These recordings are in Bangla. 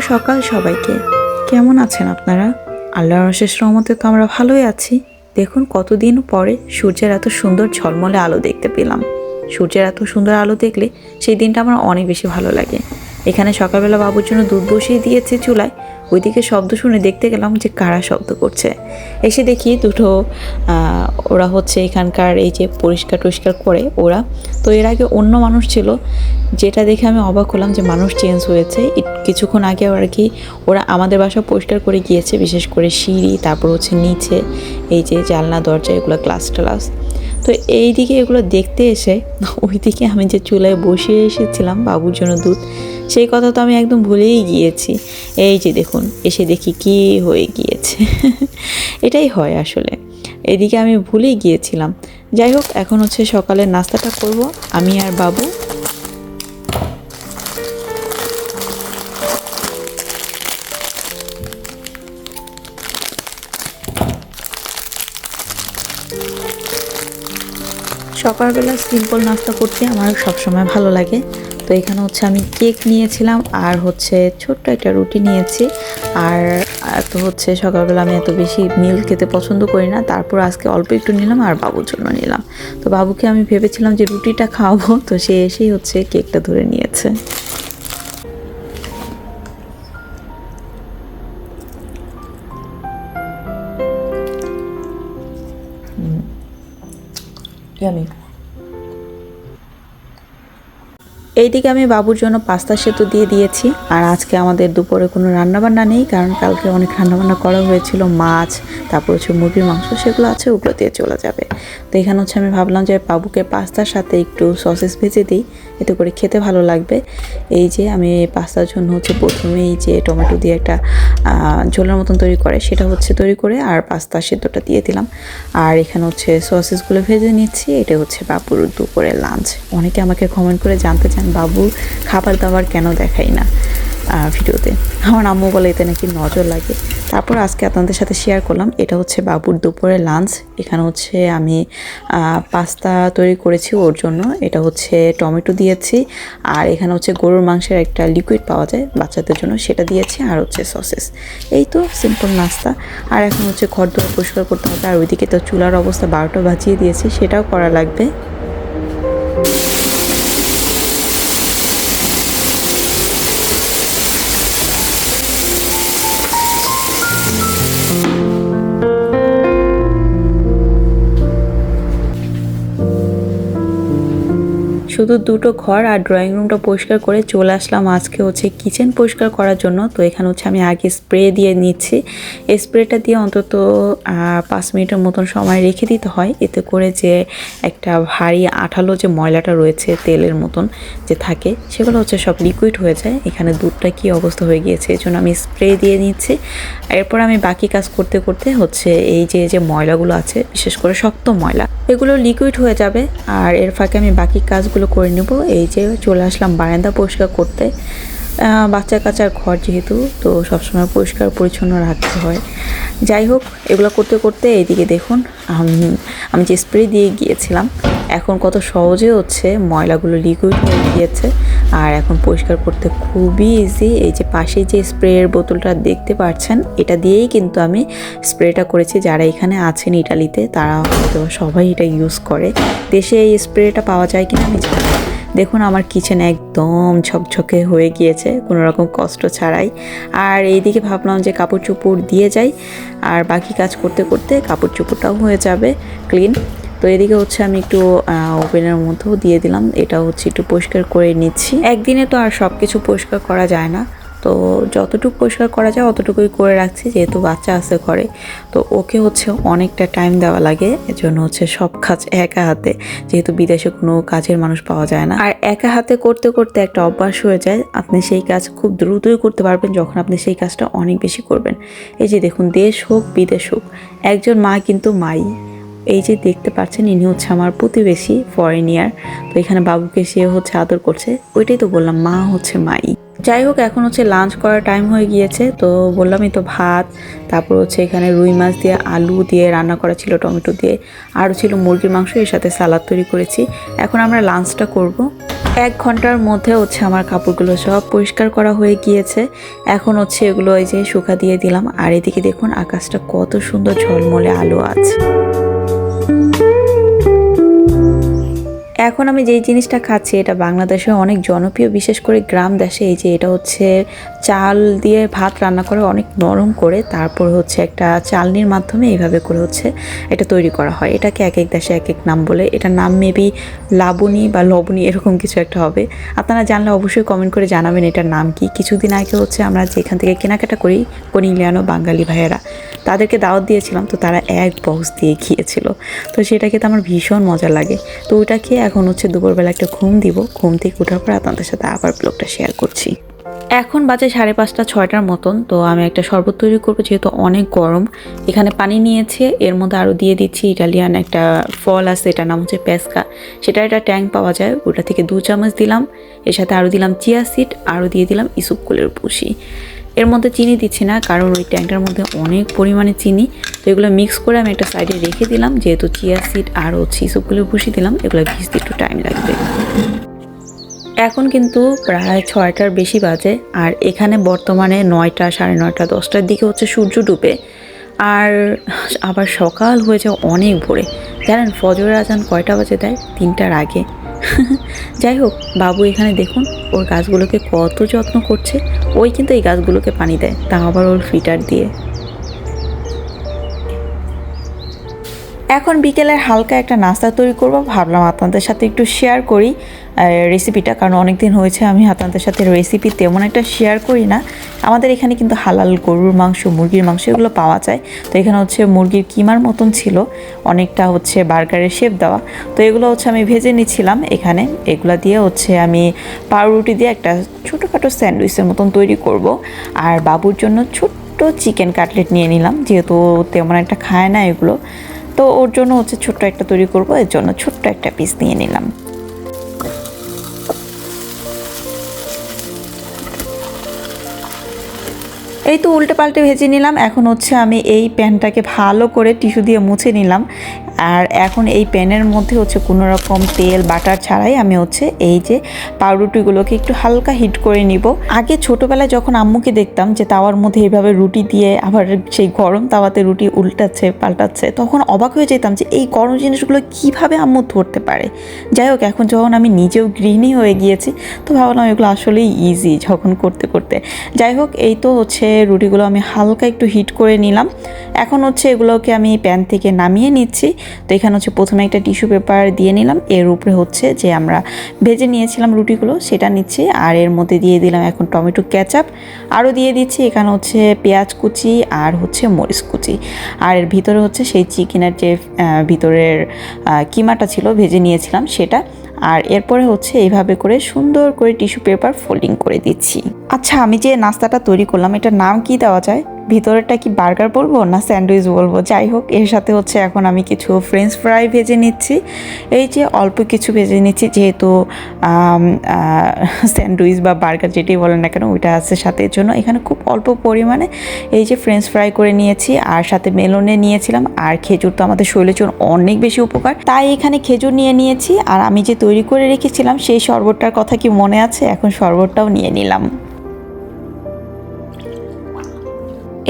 সকাল সবাইকে। কেমন আছেন আপনারা? আল্লাহর অশেষ রহমতে তো আমরা ভালোই আছি। দেখুন কতদিন পরে সূর্যের এত সুন্দর ঝলমলে আলো দেখতে পেলাম। সূর্যের এত সুন্দর আলো দেখলে সেই দিনটা আমার অনেক বেশি ভালো লাগে। এখানে সকালবেলা বাবুর জন্য দুধ বসিয়ে দিয়েছে চুলায়। ওইদিকে শব্দ শুনে দেখতে গেলাম যে কারা শব্দ করছে। এসে দেখি দুটো ওরা হচ্ছে এখানকার এই যে পরিষ্কার টরিষ্কার করে ওরা। তো এর আগে অন্য মানুষ ছিল, যেটা দেখে আমি অবাক হলাম যে মানুষ চেঞ্জ হয়েছে। কিছুক্ষণ আগে আর কি ওরা আমাদের বাসা পরিষ্কার করে গিয়েছে, বিশেষ করে সিঁড়ি, তারপর হচ্ছে নিচে, এই যে জানলা, দরজা, এগুলো গ্লাস টালাস তো এই দিকে এগুলো দেখতে এসে ওই দিকে আমি যে চুলায় বসে এসেছিলাম বাবুর জন্য দুধ, সেই কথা তো আমি একদম ভুলেই গিয়েছি। এই যে দেখুন, এসে দেখি কি হয়ে গিয়েছে। এটাই হয় আসলে। এদিকে আমি ভুলেই গিয়েছিলাম। যাই হোক, এখন হচ্ছে সকালের নাস্তাটা করব। আমি আর বাবু সকালবেলা সিম্পল নাস্তা করতে আমার সবসময় ভালো লাগে। তো এখানে হচ্ছে আমি কেক নিয়েছিলাম আর হচ্ছে ছোট্ট একটা রুটি নিয়েছি। আর আর তো হচ্ছে সকালবেলা আমি এত বেশি মিল খেতে পছন্দ করি না। তারপর আজকে অল্প একটু নিলাম আর বাবুর জন্য নিলাম। তো বাবুকে আমি ভেবেছিলাম যে রুটিটা খাওয়াবো, তো সে এসেই হচ্ছে কেকটা ধরে নিয়েছে। ইয়ামি। এইদিকে আমি বাবুর জন্য পাস্তা সেতু দিয়ে দিয়েছি। আর আজকে আমাদের দুপুরে কোনো রান্নাবান্না নেই, কারণ কালকে অনেক রান্নাবান্না করা হয়েছিল, মাছ, তারপর হচ্ছে মুরগির মাংস, সেগুলো আছে, ওগুলো দিয়ে চলে যাবে। তো এখানে হচ্ছে আমি ভাবলাম যে বাবুকে পাস্তার সাথে একটু সসেস ভেজে দিই, এতে করে খেতে ভালো লাগবে। এই যে আমি পাস্তার জন্য হচ্ছে প্রথমে এই যে টমেটো দিয়ে একটা ঝোলের মতন তৈরি করে, সেটা হচ্ছে তৈরি করে আর পাস্তা সেদ্ধটা দিয়ে দিলাম। আর এখানে হচ্ছে সসেসগুলো ভেজে নিচ্ছি, এটা হচ্ছে বাবুর দুপুরের লাঞ্চ। অনেকে আমাকে কমেন্ট করে জানতে চান বাবু, খাবার দাবার কেন দেখাই না ভিডিওতে? আমার আম্মু বলে এতে নাকি নজর লাগে। তারপর আজকে আপনাদের সাথে শেয়ার করলাম, এটা হচ্ছে বাবুর দুপুরের লাঞ্চ এখানে হচ্ছে আমি পাস্তা তৈরি করেছি ওর জন্য। এটা হচ্ছে টমেটো দিয়েছি, আর এখানে হচ্ছে গরুর মাংসের একটা লিকুইড পাওয়া যায় বাচ্চাদের জন্য, সেটা দিয়েছি, আর হচ্ছে সসেস এই তো সিম্পল নাস্তা। আর এখন হচ্ছে ঘর দোয়ার পরিষ্কার করতে হবে, আর ওইদিকে তো চুলার অবস্থা বারোটা বাজিয়ে দিয়েছি, সেটাও করা লাগবে। শুধু দুটো ঘর আর ড্রয়িং রুমটা পরিষ্কার করে চলে আসলাম। আজকে হচ্ছে কিচেন পরিষ্কার করার জন্য। তো এখানে হচ্ছে আমি আগে স্প্রে দিয়ে নিচ্ছি। স্প্রেটা দিয়ে অন্তত পাঁচ মিনিটের মতন সময় রেখে দিতে হয়। এতে করে যে একটা ভারী আঠালো যে ময়লাটা রয়েছে তেলের মতন যে থাকে, সেগুলো হচ্ছে সব লিকুইড হয়ে যায়। এখানে দুধটা কি অবস্থা হয়ে গিয়েছে, এই জন্য আমি স্প্রে দিয়ে নিচ্ছি। এরপর আমি বাকি কাজ করতে করতে হচ্ছে এই যে যে ময়লাগুলো আছে, বিশেষ করে শক্ত ময়লা, এগুলো লিকুইড হয়ে যাবে। আর এর ফাঁকে আমি বাকি কাজগুলো করে নেব। এই যে চলে আসলাম বারান্দা পরিষ্কার করতে। বাচ্চা কাচার ঘর যেহেতু, তো সবসময় পরিষ্কার পরিচ্ছন্ন রাখতে হয়। যাই হোক, এগুলো করতে করতে এইদিকে দেখুন, আমি আমি যে স্প্রে দিয়ে গিয়েছিলাম এখন কত সহজে হচ্ছে ময়লাগুলো লিকুইড হয়ে গিয়েছে। আর এখন পরিষ্কার করতে খুবই ইজি এই যে পাশে যে স্প্রের বোতলটা দেখতে পাচ্ছেন, এটা দিয়েই কিন্তু আমি স্প্রেটা করেছি। যারা এখানে আছেন ইটালিতে, তারা হয়তো সবাই এটা ইউজ করে। দেশে এই স্প্রেটা পাওয়া যায় কিনা আমি জানি দেখুন, আমার কিচেন একদম ঝকঝকে হয়ে গিয়েছে, কোনো রকম কষ্ট ছাড়াই। আর এইদিকে ভাবলাম যে কাপড় চোপড় দিয়ে যাই। আর বাকি কাজ করতে করতে কাপড় চোপড়টাও হয়ে যাবে ক্লিন তো এদিকে হচ্ছে আমি একটু ওভেনের মধ্যেও দিয়ে দিলাম। এটা হচ্ছে একটু পরিষ্কার করে নিচ্ছি। একদিনে তো আর সব কিছু পরিষ্কার করা যায় না। তো যতটুকু পরিষ্কার করা যায় অতটুকুই করে রাখছি, যেহেতু বাচ্চা আছে ঘরে। তো ওকে হচ্ছে অনেকটা টাইম দেওয়া লাগে। এজন্য হচ্ছে সব কাজ একা হাতে। যেহেতু বিদেশে কোনো কাজের মানুষ পাওয়া যায় না। আর একা হাতে করতে করতে একটা অভ্যাস হয়ে যায়। আপনি সেই কাজ খুব দ্রুতই করতে পারবেন যখন আপনি সেই কাজটা অনেক বেশি করবেন। এই যে দেখুন, দেশ হোক, বিদেশ হোক, একজন মা কিন্তু মাই। এই যে দেখতে পাচ্ছেন, ইনি হচ্ছে আমার প্রতিবেশী ফরেন ইয়ার তো এখানে বাবুকে সে হচ্ছে আদর করছে। ওইটাই তো বললাম, মা হচ্ছে মাই। যাই হোক, এখন হচ্ছে লাঞ্চ করার টাইম হয়ে গিয়েছে। তো বললামই তো ভাত, তারপর হচ্ছে এখানে রুই মাছ দিয়ে, আলু দিয়ে রান্না করা ছিল, টমেটো দিয়ে। আরও ছিল মুরগির মাংস, এর সাথে সালাদ তৈরি করেছি। এখন আমরা লাঞ্চটা করব। এক ঘণ্টার মধ্যে হচ্ছে আমার কাপড়গুলো সব পরিষ্কার করা হয়ে গিয়েছে। এখন হচ্ছে এগুলো এই যে শুকা দিয়ে দিলাম। আর এদিকে দেখুন, আকাশটা কত সুন্দর ঝলমলে আলো আছে। এখন আমি যেই জিনিসটা খাচ্ছি, এটা বাংলাদেশে অনেক জনপ্রিয়, বিশেষ করে গ্রাম দেশে। এই যে এটা হচ্ছে চাল দিয়ে ভাত রান্না করে, অনেক নরম করে। তারপর হচ্ছে একটা চালনির মাধ্যমে এইভাবে করে হচ্ছে এটা তৈরি করা হয়। এটাকে এক এক দেশে এক এক নাম বলে। এটার নাম মেবি লাবণী বা লবণী, এরকম কিছু একটা হবে। আপনারা জানলে অবশ্যই কমেন্ট করে জানাবেন এটার নাম কি। কিছুদিন আগে হচ্ছে আমরা যেখান থেকে কেনাকাটা করি কনিলিয়ানো বাঙালি ভাইয়েরা। তাদেরকে দাওয়াত দিয়েছিলাম, তো তারা এক বক্স দিয়ে খেয়েছিল। তো সেটা খেতে আমার ভীষণ মজা লাগে। তো ওইটা খেয়ে এখন হচ্ছে দুপুরবেলা একটা ঘুম দিব। ঘুম থেকে ওঠার পর আপনাদের সাথে আবার ব্লগটা শেয়ার করছি। এখন বাজে সাড়ে পাঁচটা, ছয়টার মতন। তো আমি একটা শরবত তৈরি করব, যেহেতু অনেক গরম। এখানে পানি নিয়েছে, এর মধ্যে আরও দিয়ে দিচ্ছি ইটালিয়ান একটা ফল আছে, এটার নাম হচ্ছে পেস্কা। সেটা একটা ট্যাঙ্ক পাওয়া যায়, ওটা থেকে দু চামচ দিলাম। এর সাথে আরও দিলাম চিয়া সিড আরও দিয়ে দিলাম ইসুপকুলের পুষি এর মধ্যে চিনি দিচ্ছি না, কারণ ওই ট্যাঙ্কটার মধ্যে অনেক পরিমাণে চিনি। তো এগুলো মিক্স করে আমি একটা সাইডে রেখে দিলাম, যেহেতু চিয়া সিড আর হচ্ছে ইসুপগুলো ভুষি দিলাম, এগুলো ভিজতে একটু টাইম লাগবে। এখন কিন্তু প্রায় ছয়টার বেশি বাজে, আর এখানে বর্তমানে নয়টা, সাড়ে নয়টা, দশটার দিকে হচ্ছে সূর্য ডুবে। আর আবার সকাল হয়েছে অনেক ভোরে। জানেন ফজর আজান কয়টা বাজে দেয় তিনটার আগে। যাই হোক বাবু এখানে দেখুন, ওর গাছগুলোকে কত যত্ন করছে। ওই কিন্তু এই গাছগুলোকে পানি দেয় তা আবার ওর ফিটার দিয়ে। এখন বিকেলের হালকা একটা নাস্তা তৈরি করব। ভাবলাম আপনাদের সাথে একটু শেয়ার করি রেসিপিটা কারণ অনেক দিন হয়েছে, আমি আপনাদের সাথে রেসিপি তেমন একটা শেয়ার করি না। আমাদের এখানে কিন্তু হালাল গরুর মাংস, মুরগির মাংস এগুলো পাওয়া যায়। তো এখানে হচ্ছে মুরগির কিমার মতন ছিল, অনেকটা হচ্ছে বার্গারের শেপ দেওয়া। তো এগুলো হচ্ছে আমি ভেজে নিচ্ছিলাম এখানে। এগুলো দিয়ে হচ্ছে আমি পাউরুটি দিয়ে একটা ছোটোখাটো স্যান্ডউইচের মতন তৈরি করব। আর বাবুর জন্য ছোট্ট চিকেন কাটলেট নিয়ে নিলাম, যেহেতু তেমন একটা খায় না এগুলো। তো ওর জন্য হচ্ছে ছোট্ট একটা তৈরি করব, এর জন্য ছোট্ট একটা পিস নিয়ে নিলাম। এই তো উল্টে পাল্টে ভেজে নিলাম। এখন হচ্ছে আমি এই প্যানটাকে ভালো করে টিস্যু দিয়ে মুছে নিলাম। আর এখন এই প্যানের মধ্যে হচ্ছে কোনো রকম তেল, বাটার ছাড়াই আমি হচ্ছে এই যে পাউরুটিগুলোকে একটু হালকা হিট করে নিব। আগে ছোটোবেলায় যখন আম্মুকে দেখতাম যে তাওয়ার মধ্যে এইভাবে রুটি দিয়ে আবার সেই গরম তাওয়াতে রুটি উল্টাচ্ছে, পাল্টাচ্ছে, তখন অবাক হয়ে যেতাম যে এই গরম জিনিসগুলো কীভাবে আম্মু ধরতে পারে। যাই হোক, এখন যখন আমি নিজেও গৃহিণী হয়ে গিয়েছি, তো ভাবলাম এগুলো আসলেই ইজি যখন করতে করতে। যাই হোক, এই তো হচ্ছে রুটিগুলো আমি হালকা একটু হিট করে নিলাম। এখন হচ্ছে এগুলোকে আমি প্যান থেকে নামিয়ে নিচ্ছি। তো এখানে হচ্ছে প্রথমে একটা টিস্যু পেপার দিয়ে নিলাম। এর উপরে হচ্ছে যে আমরা ভেজে নিয়েছিলাম রুটিগুলো, সেটা নিচ্ছি। আর এর মধ্যে দিয়ে দিলাম এখন টমেটো ক্যাচাপ আরও দিয়ে দিচ্ছি এখানে হচ্ছে পেঁয়াজ কুচি আর হচ্ছে মরিচ কুচি। আর এর ভিতরে হচ্ছে সেই চিকেনের যে ভিতরের কিমাটা ছিল, ভেজে নিয়েছিলাম সেটা। আর এরপরে হচ্ছে এইভাবে করে সুন্দর করে টিস্যু পেপার ফোল্ডিং করে দিচ্ছি। আচ্ছা আমি যে নাস্তাটা তৈরি করলাম, এটার নাম কি দেওয়া যায়? ভিতরেরটা কি বার্গার বলব না স্যান্ডউইচ বলব? যাই হোক, এর সাথে হচ্ছে এখন আমি কিছু ফ্রেঞ্চ ফ্রাই ভেজে নিচ্ছি। এই যে অল্প কিছু ভেজে নিচ্ছি, যেহেতু স্যান্ডউইচ বা বার্গার যেটাই বলেন না কেন, ওইটা আছে সাথে। জন্য এখানে খুব অল্প পরিমাণে এই যে ফ্রেঞ্চ ফ্রাই করে নিয়েছি, আর সাথে মেলনে নিয়েছিলাম। আর খেজুর তো আমাদের শরীরের জন্য অনেক বেশি উপকার। তাই এখানে খেজুর নিয়ে নিয়েছি, আর আমি যে তৈরি করে রেখেছিলাম, সেই শরবতটার কথা কি মনে আছে? এখন শরবতটাও নিয়ে নিলাম।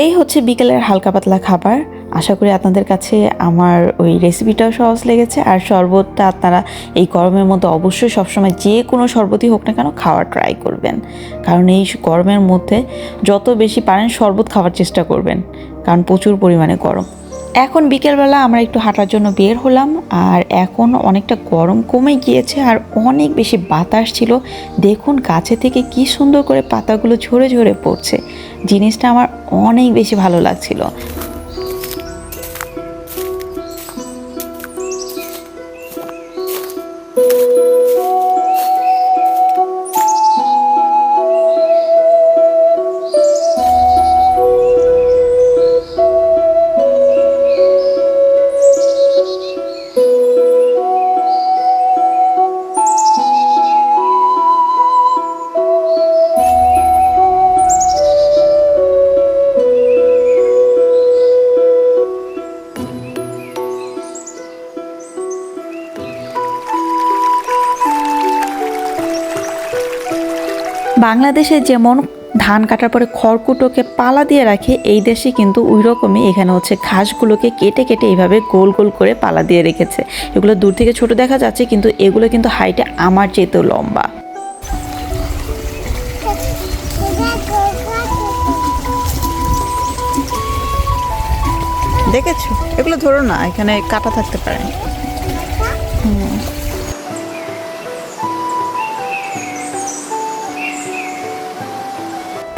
এই হচ্ছে বিকেলের হালকা পাতলা খাবার। আশা করি আপনাদের কাছে আমার ওই রেসিপিটাও সহজ লেগেছে। আর শরবতটা আপনারা এই গরমের মধ্যে অবশ্যই সবসময় যে কোনো শরবতই হোক না কেন খাওয়ার ট্রাই করবেন। কারণ এই গরমের মধ্যে যত বেশি পারেন শরবত খাওয়ার চেষ্টা করবেন। কারণ প্রচুর পরিমাণে গরম। এখন বিকেলবেলা আমরা একটু হাঁটার জন্য বের হলাম, আর এখন অনেকটা গরম কমে গিয়েছে আর অনেক বেশি বাতাস ছিল। দেখুন গাছে থেকে কি সুন্দর করে পাতাগুলো ঝরে ঝরে পড়ছে। জিনিসটা আমার অনেক বেশি ভালো লাগছিল। বাংলাদেশে যেমন ধান কাটার পরে খড়কুটোকে পালা দিয়ে রাখে, এই দেশে কিন্তু ওই রকমই এখানে হচ্ছে ঘাসগুলোকে কেটে কেটে এইভাবে গোল গোল করে পালা দিয়ে রেখেছে। এগুলো দূর থেকে ছোট দেখা যাচ্ছে, কিন্তু এগুলো কিন্তু হাইটে আমার চেয়েতেও লম্বা। দেখেছ? এগুলো ধরো না, এখানে কাটা থাকতে পারে।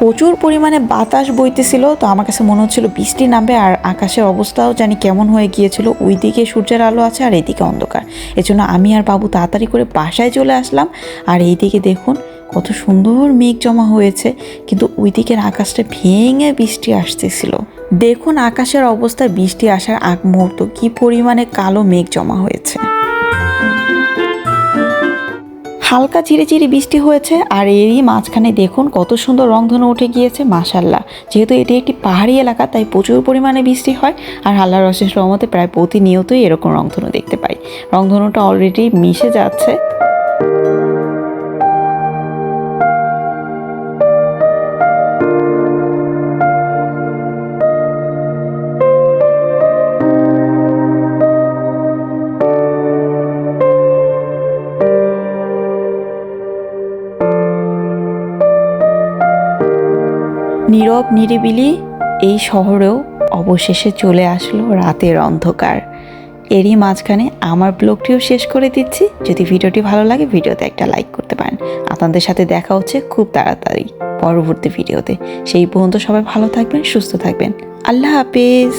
প্রচুর পরিমাণে বাতাস বইতেছিল, তো আমার কাছে মনে হচ্ছিল বৃষ্টি নামবে আর আকাশের অবস্থাও জানি কেমন হয়ে গিয়েছিল। ওইদিকে সূর্যের আলো আছে আর এইদিকে অন্ধকার। এজন্য আমি আর বাবু তাড়াতাড়ি করে বাসায় চলে আসলাম। আর এইদিকে দেখুন, কত সুন্দর মেঘ জমা হয়েছে, কিন্তু ওই দিকের আকাশটা ভেঙে বৃষ্টি আসতেছিল। দেখুন আকাশের অবস্থা, বৃষ্টি আসার আগ মুহূর্ত, কী পরিমাণে কালো মেঘ জমা হয়েছে। হালকা চিরিচিরি বৃষ্টি হয়েছে আর এরই মাঝখানে দেখুন কত সুন্দর রংধনু উঠে গিয়েছে মাসাল্লাহ যেহেতু এটি একটি পাহাড়ি এলাকা, তাই প্রচুর পরিমাণে বৃষ্টি হয় আর আল্লাহর অশেষ রহমতে প্রায় প্রতিনিয়তই এরকম রংধনু দেখতে পাই। রংধনুটা অলরেডি মিশে যাচ্ছে। নীরব, নিরিবিলি এই শহরেও অবশেষে চলে আসলো রাতের অন্ধকার। এরই মাঝখানে আমার ব্লগটিও শেষ করে দিচ্ছি। যদি ভিডিওটি ভালো লাগে, ভিডিওতে একটা লাইক করতে পারেন। আপনাদের সাথে দেখা হচ্ছে খুব তাড়াতাড়ি পরবর্তী ভিডিওতে। সেই পর্যন্ত সবাই ভালো থাকবেন, সুস্থ থাকবেন। আল্লাহ হাফিজ।